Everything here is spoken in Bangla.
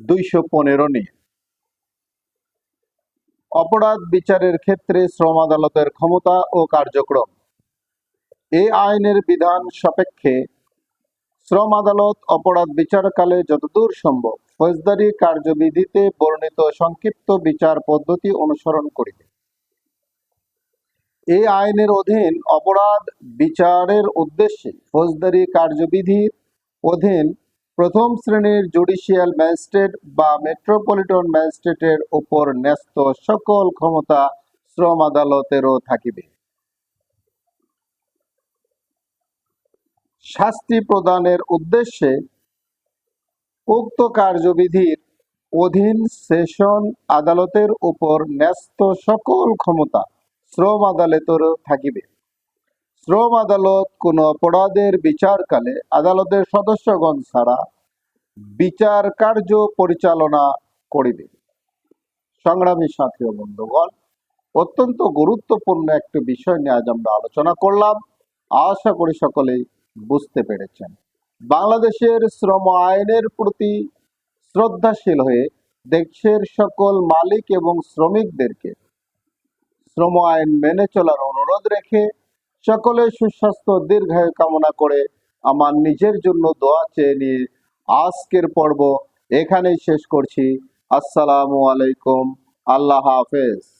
দুইশো পনেরো নিয়ে। অপরাধ বিচারের ক্ষেত্রে শ্রম আদালতের ক্ষমতা ও কার্যক্রম। এই আইনের বিধান সাপেক্ষে শ্রম আদালত অপরাধ বিচারকালে যতদূর সম্ভব ফৌজদারি কার্যবিধিতে বর্ণিত সংক্ষিপ্ত বিচার পদ্ধতি অনুসরণ করিবে। এই আইনের অধীন অপরাধ বিচারের উদ্দেশ্যে ফৌজদারি কার্যবিধির অধীন প্রথম শ্রেণির জুডিশিয়াল ম্যাজিস্ট্রেট বা মেট্রোপলিটন ম্যাজিস্ট্রেটের উপর ন্যস্ত সকল ক্ষমতা শ্রম আদালতেরও থাকিবে। শাস্তি প্রদানের উদ্দেশ্যে উক্ত কার্যবিধির অধীন সেশন আদালতের উপর ন্যস্ত সকল ক্ষমতা শ্রম আদালতেরও থাকিবে। শ্রম আদালত কোনো অপরাধের বিচারকালে আদালতের সদস্যগণ ছাড়া বিচার কার্য পরিচালনা করিবে। সংগ্রামী সাথী ও বন্ধুগণ, অত্যন্ত গুরুত্বপূর্ণ একটি বিষয় নিয়ে আজ আমরা আলোচনা করলাম। আশা করি সকলেই বুঝতে পেরেছেন। বাংলাদেশের শ্রম আইনের প্রতি শ্রদ্ধাশীল হয়ে দেশের সকল মালিক এবং শ্রমিকদেরকে শ্রম আইন মেনে চলার অনুরোধ রেখে সকলে সুস্বাস্থ্য, দীর্ঘায়ু কামনা করে আমার নিজের জন্য দোয়া চেয়ে নিয়ে আজকের পর্ব এখানেই শেষ করছি। আসসালামু আলাইকুম। আল্লাহ হাফেজ।